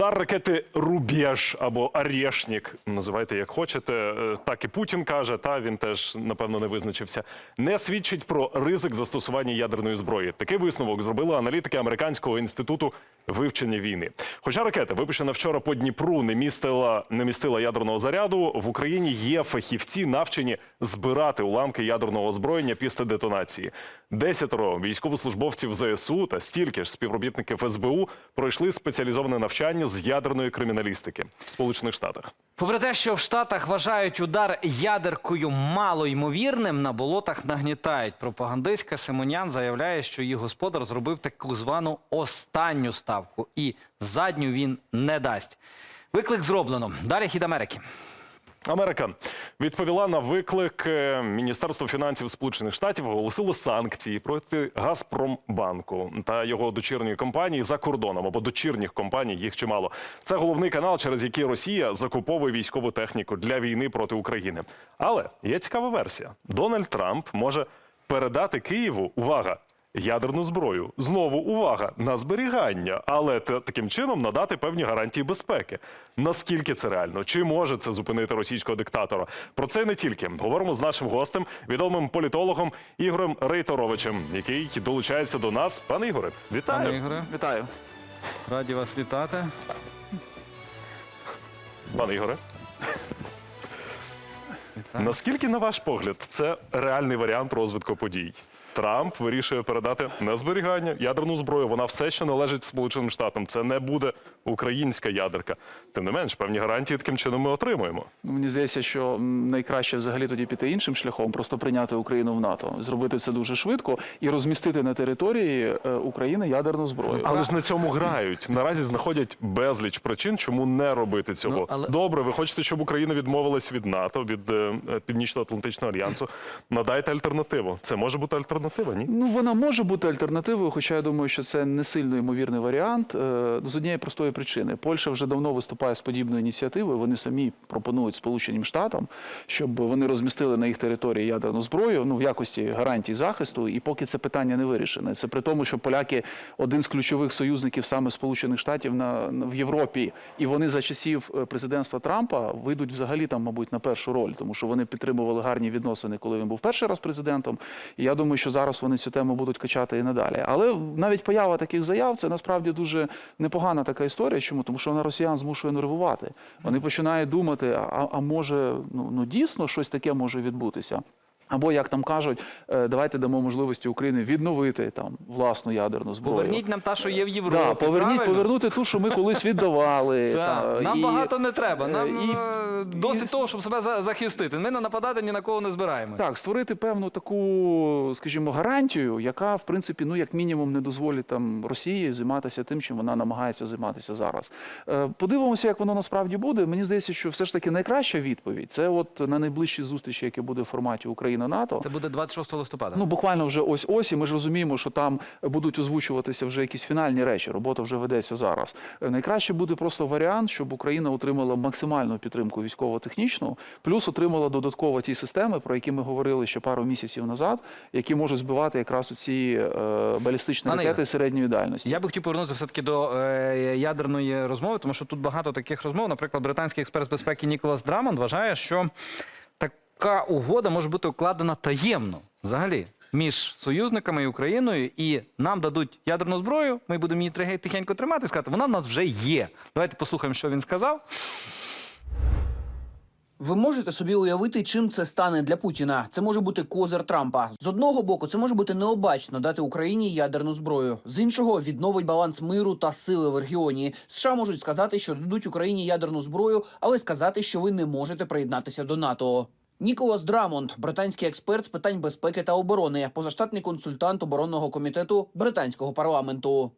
Удар ракети Рубеж або Орешнік, називайте як хочете. Е, Так і Путін каже, та він теж напевно не визначився. Не свідчить про ризик застосування ядерної зброї. Такий висновок зробили аналітики американського інституту вивчення війни. Хоча ракета, випущена вчора по Дніпру, не містила не містила ядерного заряду. В Україні є фахівці, навчені збирати уламки ядерного озброєння після детонації. Десятеро військовослужбовців ЗСУ та стільки ж співробітників СБУ пройшли спеціалізоване навчання з ядерної криміналістики в Сполучених Штатах. Попри те, що в Штатах вважають удар ядеркою малоймовірним, на болотах нагнітають. Пропагандистка Симонян заявляє, що її господар зробив таку звану останню ставку, і задню він не дасть. Виклик зроблено. Далі хід Америки. Америка відповіла на виклик е, Міністерство фінансів Сполучених Штатів оголосило санкції проти Газпромбанку та його дочірньої компанії за кордоном або дочірніх компаній. Їх чимало. Це головний канал, через який Росія закуповує військову техніку для війни проти України. Але є цікава версія: Дональд Трамп може передати Києву увага. Ядерну зброю знову увага на зберігання, але таким чином надати певні гарантії безпеки. Наскільки це реально? Чи може це зупинити російського диктатора? Про це не тільки говоримо з нашим гостем, відомим політологом Ігорем Рейторовичем, який долучається до нас. Пане Ігоре, вітаю. Пане Ігоре, Вітаю. раді вас вітати. Пане Ігоре. Наскільки, на ваш погляд, це реальний варіант розвитку подій? Трамп вирішує передати на зберігання ядерну зброю. Вона все ще належить Сполученим Штатам. Це не буде українська ядерка. Тим не менш, певні гарантії таким чином ми отримуємо. Ну, Мені здається, що найкраще взагалі тоді піти іншим шляхом, просто прийняти Україну в НАТО, зробити це дуже швидко і розмістити на території е, України ядерну зброю. Але ж на цьому грають. Наразі знаходять безліч причин, чому не робити цього. Ну, але- Добре, ви хочете, щоб Україна відмовилась від НАТО, від е, Північно-Атлантичного альянсу. Надайте альтернативу. Це може бути альтернатива, ні? Ну, вона може бути альтернативою, хоча я думаю, що це не сильно ймовірний варіант. е, З однієї простої причини. Польща вже давно виступає з подібною ініціативою. Вони самі пропонують Сполученим Штатам, щоб вони розмістили на їх території ядерну зброю ну, в якості гарантій захисту. І поки це питання не вирішене. Це при тому, що поляки один з ключових союзників саме Сполучених Штатів на, на- в Європі. І вони за часів е, президентства Трампа вийдуть взагалі там, мабуть, на першу роль, тому що вони підтримували гарні відносини, коли він був перший раз президентом. І я думаю, що зараз вони цю тему будуть качати і надалі. Але навіть поява таких заяв це насправді дуже непогана така історія. Чому? Тому що вона росіян змушує нервувати. Вони починають думати, а, а може, ну, ну дійсно щось таке може відбутися. Або як там кажуть, е, давайте дамо можливості Україні відновити там власну ядерну зброю. Поверніть нам та, що є в Європі. Да, поверніть, правильно? повернути ту, що ми колись віддавали. Та, нам і- багато не треба. Нам і- е, досить того, щоб себе захистити. Ми не нападати ні на кого не збираємося. Так, створити певну таку, скажімо, гарантію, яка, в принципі, ну як мінімум, не дозволить там Росії займатися тим, чим вона намагається займатися зараз. Е, Подивимося, як воно насправді буде. Мені здається, що все ж таки найкраща відповідь це от на найближчій зустрічі, яке буде в форматі Україна-НАТО. Це буде 26 листопада. Ну, буквально вже ось ось, і ми ж розуміємо, що там будуть озвучуватися вже якісь фінальні речі. Робота вже ведеться зараз. Найкраще буде просто варіант, щоб Україна отримала максимальну підтримку військово-технічну, плюс отримала додатково ті системи, про які ми говорили ще пару місяців назад, які можуть збивати якраз у ці е, балістичні Пане ракети Ігоре, середньої дальності. Я би хотів повернутися все-таки до е, ядерної розмови, тому що тут багато таких розмов. Наприклад, британський експерт з безпеки Ніколас Драмонд вважає, що така угода може бути укладена таємно взагалі. Між союзниками і Україною, і нам дадуть ядерну зброю, ми будемо її тихенько тримати і сказати, вона в нас вже є. Давайте послухаємо, що він сказав. Ви можете собі уявити, чим це стане для Путіна. Це може бути козир Трампа. З одного боку, це може бути необачно дати Україні ядерну зброю. З іншого відновить баланс миру та сили в регіоні. США можуть сказати, що дадуть Україні ядерну зброю, але сказати, що ви не можете приєднатися до НАТО. Ніколас Драмонд, британський експерт з питань безпеки та оборони, позаштатний консультант оборонного комітету британського парламенту.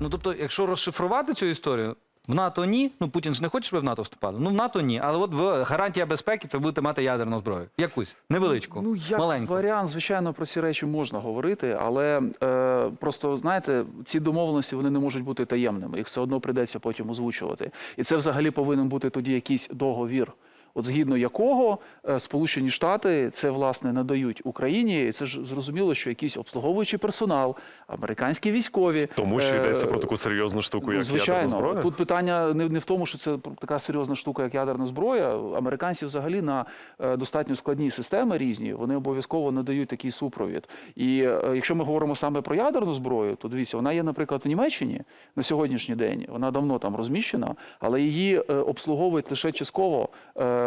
Ну тобто, якщо розшифрувати цю історію, в НАТО ні. Ну Путін ж не хоче, щоб в НАТО вступали. Ну в НАТО ні. Але от в гарантія безпеки це будете мати ядерну зброю. Якусь невеличку, Ну, як маленьку. варіант, звичайно, про ці речі можна говорити, але е, просто знаєте, ці домовленості вони не можуть бути таємними. Їх все одно прийдеться потім озвучувати. І це взагалі повинен бути тоді якийсь договір. От згідно якого е, Сполучені Штати це власне надають Україні. І це ж зрозуміло, що якийсь обслуговуючий персонал, американські військові. Тому що е, йдеться про таку серйозну штуку, як ядерна Звичайно, зброя. тут питання не, не в тому, що це така серйозна штука, як ядерна зброя. Американці взагалі на е, достатньо складні системи різні. Вони обов'язково надають такий супровід. І якщо ми говоримо саме про ядерну зброю, то дивіться, вона є, наприклад, в Німеччині на сьогоднішній день. Вона давно там розміщена, але її обслуговують лише частково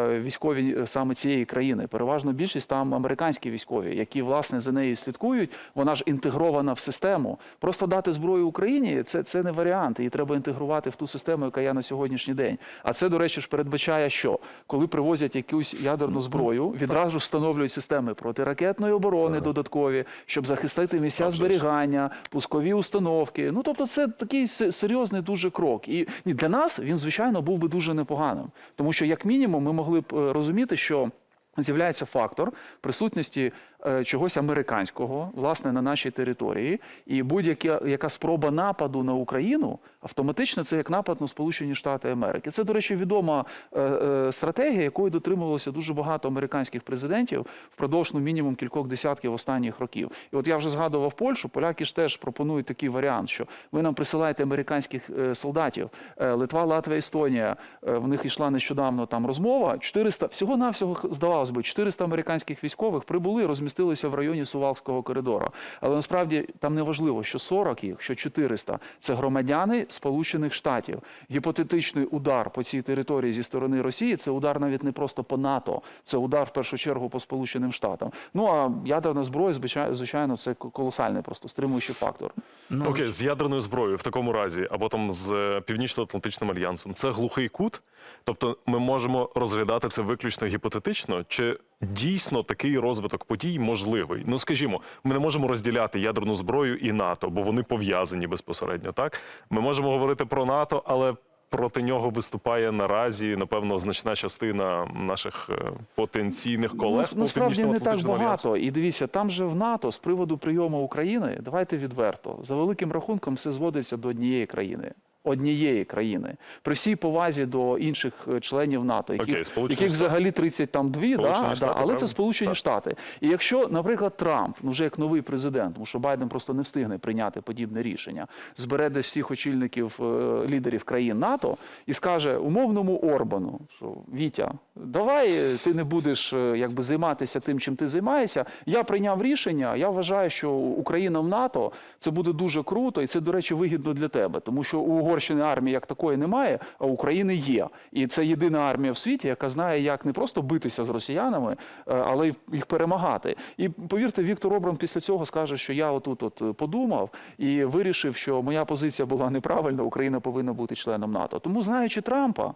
військові е, саме цієї країни. Переважно більшість там американські військові, які власне за нею слідкують. Вона ж інтегрована в систему. Просто дати зброю Україні це, це не варіант. Її треба інтегрувати в ту систему, яка є на сьогоднішній день. А це, до речі, ж передбачає, що коли привозять якусь ядерну зброю, відразу встановлюють системи протиракетної оборони додаткові, щоб захистити місця зберігання, пускові установки. Ну тобто, це такий серйозний дуже крок. І для нас він, звичайно, був би дуже непоганим, тому що, як мінімум, ми могли б е, розуміти, що. З'являється фактор присутності чогось американського власне на нашій території, і будь-яка яка спроба нападу на Україну автоматично це як напад на Сполучені Штати Америки. Це, до речі, відома е, е, стратегія, якої дотримувалося дуже багато американських президентів впродовж ну, мінімум кількох десятків останніх років. І от я вже згадував Польщу. Поляки ж теж пропонують такий варіант, що ви нам присилаєте американських е, солдатів. Е, Литва, Латвія, Естонія. е, В них йшла нещодавно там розмова. 400, всього навсього здавалось би, 400 американських військових прибули, розмістилися в районі Сувалського коридору. Але насправді там не важливо, що 40 їх, що 400 – це громадяни Сполучених Штатів. Гіпотетичний удар по цій території зі сторони Росії це удар навіть не просто по НАТО, це удар в першу чергу по Сполученим Штатам. Ну а ядерна зброя, звичайно, це колосальний просто стримуючий фактор. Ну, Окей, з ядерною зброєю в такому разі, або там з е, Північно-Атлантичним альянсом, це глухий кут. Тобто, ми можемо розглядати це виключно гіпотетично, чи дійсно такий розвиток подій можливий? Ну скажімо, ми не можемо розділяти ядерну зброю і НАТО, бо вони пов'язані безпосередньо. Так, ми можемо говорити про НАТО, але проти нього виступає наразі, напевно, значна частина наших е, потенційних колег. Ну, насправді не так Північно-Атлантичному альянсу. І дивіться, там же в НАТО з приводу прийому України, давайте відверто, за великим рахунком все зводиться до однієї країни. Однієї країни при всій повазі до інших е, членів НАТО, яких, Окей, Сполучені яких взагалі 32, Сполучені да, Штати, да, але це Сполучені Так. Штати. І якщо, наприклад, Трамп, ну вже як новий президент, тому що Байден просто не встигне прийняти подібне рішення, збере десь всіх очільників е, лідерів країн НАТО і скаже умовному Орбану, що Вітя, давай ти не будеш е, якби займатися тим, чим ти займаєшся. Я прийняв рішення. Я вважаю, що Україна в НАТО це буде дуже круто, і це, до речі, вигідно для тебе, тому що у Угорщини армії як такої немає, а України є. І це єдина армія в світі, яка знає, як не просто битися з росіянами, е, але й їх перемагати. І повірте, Віктор Обран після цього скаже, що я отут от е, подумав і вирішив, що моя позиція була неправильна, Україна повинна бути членом НАТО. Тому, знаючи Трампа.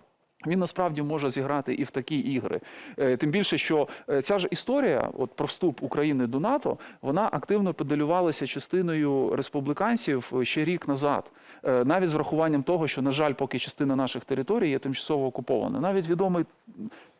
Він насправді може зіграти і в такі ігри. Е, Тим більше, що е, ця ж історія, от про вступ України до НАТО, вона активно педалювалася частиною республіканців ще рік назад, Е, навіть з врахуванням того, що, на жаль, поки частина наших територій є тимчасово окупована. Навіть відомий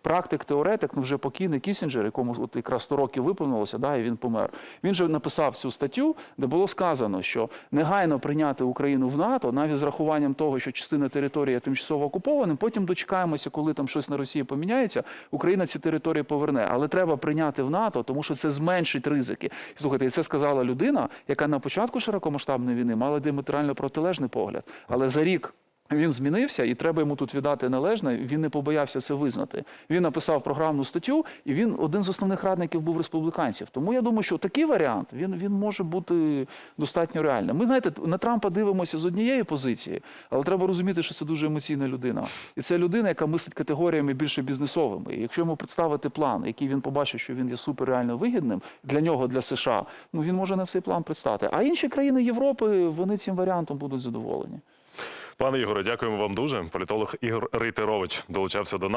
практик, теоретик, ну вже покійний Кісінджер, якому от якраз 100 років виповнилося, да, і він помер. Він же написав цю статтю, де було сказано, що негайно прийняти Україну в НАТО, навіть з рахуванням того, що частина території є тимчасово окупованим, потім дочекаємося, коли там щось на Росії поміняється, Україна ці території поверне. Але треба прийняти в НАТО, тому що це зменшить ризики. Слухайте, це сказала людина, яка на початку широкомасштабної війни мала діаметрально протилежний погляд. Але за рік він змінився, і треба йому тут віддати належне. Він не побоявся це визнати. Він написав програмну статтю, і він один з основних радників був республіканців. Тому я думаю, що такий варіант він, він може бути достатньо реальним. Ми знаєте, на Трампа дивимося з однієї позиції, але треба розуміти, що це дуже емоційна людина. І це людина, яка мислить категоріями більше бізнесовими. І якщо йому представити план, який він побачить, що він є суперреально вигідним для нього, для США, ну він може на цей план представити. А інші країни Європи вони цим варіантом будуть задоволені. Пане Ігоре, дякуємо вам дуже. Політолог Ігор Рейтерович долучався до нас.